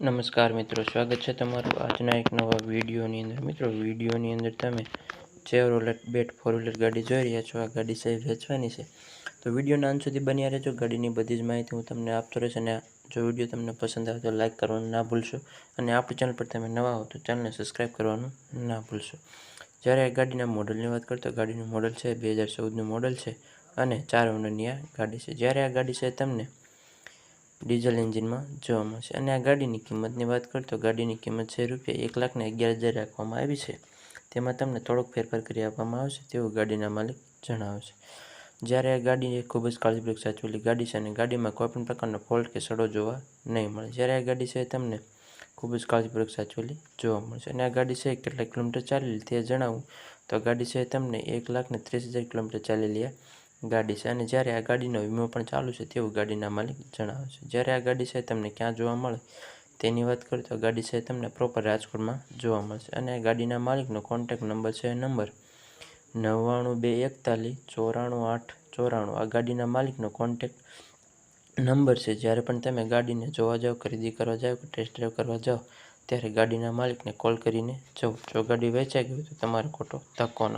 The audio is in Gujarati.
નમસ્કાર મિત્રો, સ્વાગત છે તમારું આજના એક નવા વિડીયોની અંદર. મિત્રો, વિડીયોની અંદર તમે ચેવરોલેટ બેટ ફોર વ્હીલર ગાડી જોઈ રહ્યા છો, આ ગાડી સાહેબ વેચવાની છે. તો વિડીયોના અંત સુધી બન્યા રહેજો. ગાડીની બધી જ માહિતી હું તમને આપતો રહીશ અને જો વીડિયો તમને પસંદ આવે તો લાઇક કરવાનું ના ભૂલશો અને આપણી ચેનલ પર તમે નવા હો તો ચેનલને સબસ્ક્રાઈબ કરવાનું ના ભૂલશો. જ્યારે આ ગાડીના મોડલની વાત કરતો ગાડીનું મોડલ છે, બે હજાર ચૌદનું મોડલ છે અને ચાર ઓનરની આ ગાડી છે. જ્યારે આ ગાડી છે, તમને ડીઝલ એન્જિનમાં જોવા મળશે અને આ ગાડીની કિંમતની વાત કરું તો ગાડીની કિંમત છે રૂપિયા એક લાખને અગિયાર હજાર રાખવામાં આવી છે. તેમાં તમને થોડોક ફેરફાર કરી આપવામાં આવશે તેવું ગાડીના માલિક જણાવશે જ્યારે આ ગાડી ખૂબ જ કાળજીપૂર્વક સાચવેલી ગાડી છે અને ગાડીમાં કોઈ પણ પ્રકારનો ફોલ્ટ કે સડો જોવા નહીં મળે. જ્યારે આ ગાડી છે તમને ખૂબ જ કાળજીપૂર્વક સાચવેલી જોવા મળશે. અને આ ગાડી છે કેટલા કિલોમીટર ચાલેલી તે જણાવું તો ગાડી છે તમને એક લાખને ત્રીસ હજાર કિલોમીટર ચાલેલી ગાડી છે અને જ્યારે આ ગાડીનો વીમો પણ ચાલુ છે તેવું ગાડીના માલિક જણાવે છે. જ્યારે આ ગાડી છે તમને ક્યાં જોવા મળે તેની વાત કરીએ તો ગાડી છે તમને પ્રોપર રાજકોટમાં જોવા મળશે અને ગાડીના માલિકનો કોન્ટેક નંબર છે નંબર નવ્વાણું બે એકતાલીસ ચોરાણું આઠ ચોરાણું. આ ગાડીના માલિકનો કોન્ટેક નંબર છે. જ્યારે પણ તમે ગાડીને જોવા જાઓ ખરીદી કરવા જાઓ કે ટેસ્ટ ડ્રાઈવ કરવા જાઓ ત્યારે ગાડીના માલિકને કોલ કરીને જવું. જો ગાડી વેચાઈ ગઈ તો તમારે ખોટો ધક્કો ન